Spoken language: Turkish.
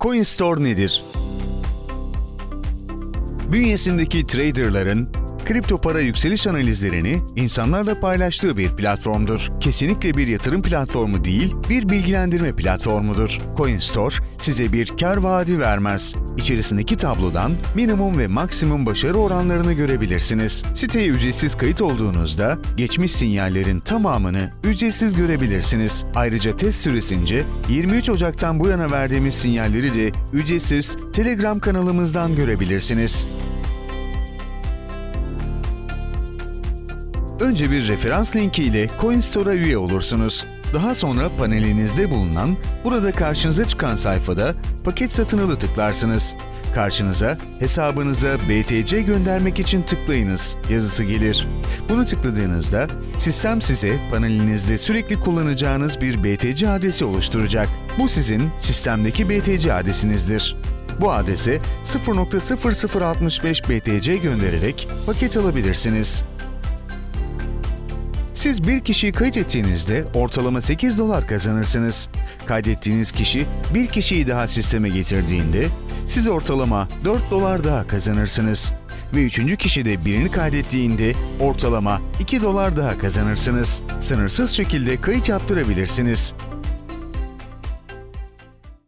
CoinStore nedir? Bünyesindeki traderların kripto para yükseliş analizlerini insanlarla paylaştığı bir platformdur. Kesinlikle bir yatırım platformu değil, bir bilgilendirme platformudur. CoinStore size bir kar vaadi vermez. İçerisindeki tablodan minimum ve maksimum başarı oranlarını görebilirsiniz. Siteye ücretsiz kayıt olduğunuzda geçmiş sinyallerin tamamını ücretsiz görebilirsiniz. Ayrıca test süresince 23 Ocak'tan bu yana verdiğimiz sinyalleri de ücretsiz Telegram kanalımızdan görebilirsiniz. Önce bir referans linki ile CoinStore'a üye olursunuz. Daha sonra panelinizde bulunan, burada karşınıza çıkan sayfada paket satın alı tıklarsınız. Karşınıza hesabınıza BTC göndermek için tıklayınız yazısı gelir. Bunu tıkladığınızda sistem size panelinizde sürekli kullanacağınız bir BTC adresi oluşturacak. Bu sizin sistemdeki BTC adresinizdir. Bu adrese 0.0065 BTC göndererek paket alabilirsiniz. Siz bir kişiyi kayıt ettiğinizde ortalama 8 dolar kazanırsınız. Kaydettiğiniz kişi bir kişiyi daha sisteme getirdiğinde siz ortalama 4 dolar daha kazanırsınız. Ve üçüncü kişi de birini kaydettiğinde ortalama 2 dolar daha kazanırsınız. Sınırsız şekilde kayıt yaptırabilirsiniz.